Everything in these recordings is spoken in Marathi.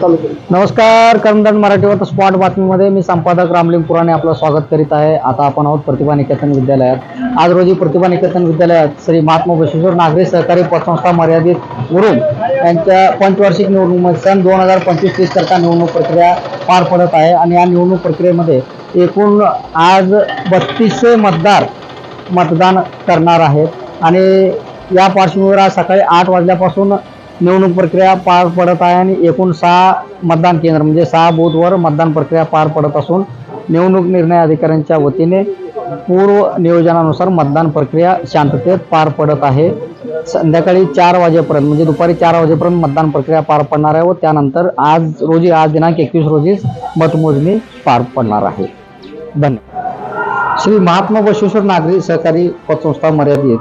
नमस्कार कर्मदंड मराठीवर स्पॉट बातमीमध्ये मी संपादक रामलिंग पुराणे आपलं स्वागत करीत आहे. आता आपण आहोत प्रतिभा निकेतन विद्यालयात. आज रोजी प्रतिभा निकेतन विद्यालयात श्री महात्मा बसवेश्वर नागरी सहकारी पतसंस्था मर्यादित मुरुम यांच्या पंचवार्षिक निवडणूक सन दोन हजार पंचवीस तीस करता निवडणूक प्रक्रिया पार पडत आहे आणि या निवडणूक प्रक्रियेमध्ये एकूण आज बत्तीसशे मतदार मतदान करणार आहेत. आणि या पार्श्वभूमीवर आज सकाळी आठ वाजल्यापासून निवडणूक प्रक्रिया पार पडत आहे आणि एकूण सहा मतदान केंद्र म्हणजे सहा बूथवर मतदान प्रक्रिया पार पडत असून निवडणूक निर्णय अधिकाऱ्यांच्या वतीने पूर्व नियोजनानुसार मतदान प्रक्रिया शांततेत पार पडत आहे. संध्याकाळी चार वाजेपर्यंत म्हणजे दुपारी चार वाजेपर्यंत मतदान प्रक्रिया पार पडणार आहे व त्यानंतर आज रोजी आज दिनांक एकवीस रोजीच मतमोजणी पार पडणार आहे. धन्यवाद. श्री महात्मा बसवेश्वर नागरी सहकारी पतसंस्था मर्यादित.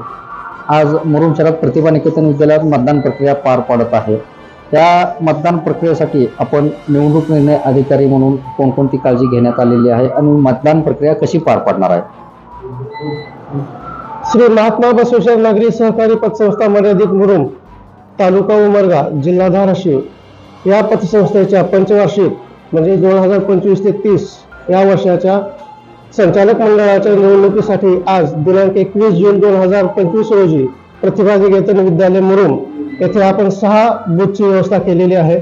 आज मुरुम शहरात प्रतिभा निकेतन विद्यालयात मतदान प्रक्रिया पार पडत आहे. त्या मतदान प्रक्रियेसाठी आपण निवडणूक निर्णय अधिकारी म्हणून कोणकोणती काळजी घेण्यात आलेली आहे आणि मतदान प्रक्रिया कशी पार पाडणार आहे? श्री महात्मा बसवेश्वर नागरी सहकारी पतसंस्था मर्यादित मुरुम तालुका उमरगा जिल्हा धाराशिव. या पतसंस्थेच्या पंचवार्षिक म्हणजे दोन हजार पंचवीस ते तीस या वर्षाच्या संचालक मंडळाच्या निवडणुकीसाठी आज दिनांक एकवीस जून दोन हजार पंचवीस रोजी प्रतिभा निकेतन विद्यालय मुरुम येथे आपण सहा बूथची व्यवस्था केलेली आहे.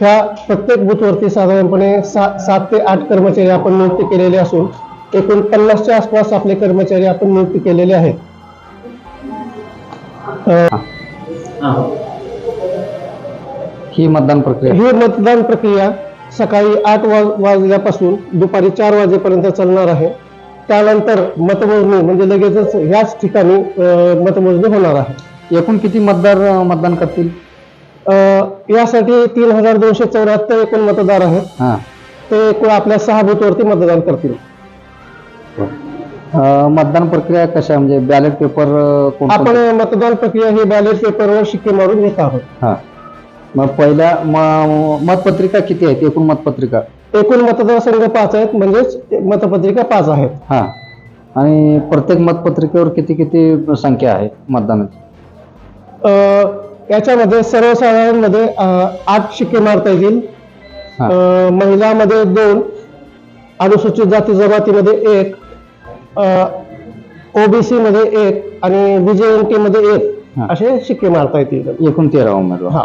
ह्या प्रत्येक बूथवरती साधारणपणे सा सात ते आठ कर्मचारी आपण नियुक्त केलेले असून एकूण पन्नासच्या आसपास आपले कर्मचारी आपण नियुक्त केलेले आहेत. ही मतदान प्रक्रिया. ही मतदान प्रक्रिया सकाळी आठ वाज वाजल्यापासून दुपारी चार वाजेपर्यंत चालणार आहे. त्यानंतर मतमोजणी म्हणजे लगेचच ह्याच ठिकाणी मतमोजणी होणार आहे. एकूण किती मतदार मतदान करतील? यासाठी तीन हजार दोनशे चौऱ्याहत्तर एकूण मतदार आहेत. हां. ते एकूण आपल्या सहा बूथवरती मतदान करतील. मतदान प्रक्रिया कशा म्हणजे बॅलेट पेपर आपण मतदान प्रक्रिया ही बॅलेट पेपरवर शिक्के मारून घेत आहोत. मग पहिल्या म- मतपत्रिका किती आहेत? एकूण मतपत्रिका. एकूण मतदारसंघ पाच आहेत म्हणजेच मतपत्रिका पाच आहेत. हां. आणि प्रत्येक मतपत्रिकेवर किती किती संख्या आहे मतदानाची? अ, याच्यामध्ये सर्वसाधारणमध्ये अ, आठ शिक्के मारता येतील. हां. अ, महिलामध्ये दोन अनुसूचित जाती जमातीमध्ये एक ओबीसी मध्ये एक आणि बीजेएनटी मध्ये एक हा. असे शिक्के मारता येतील. एकूण तेरा उमेदवार. हा.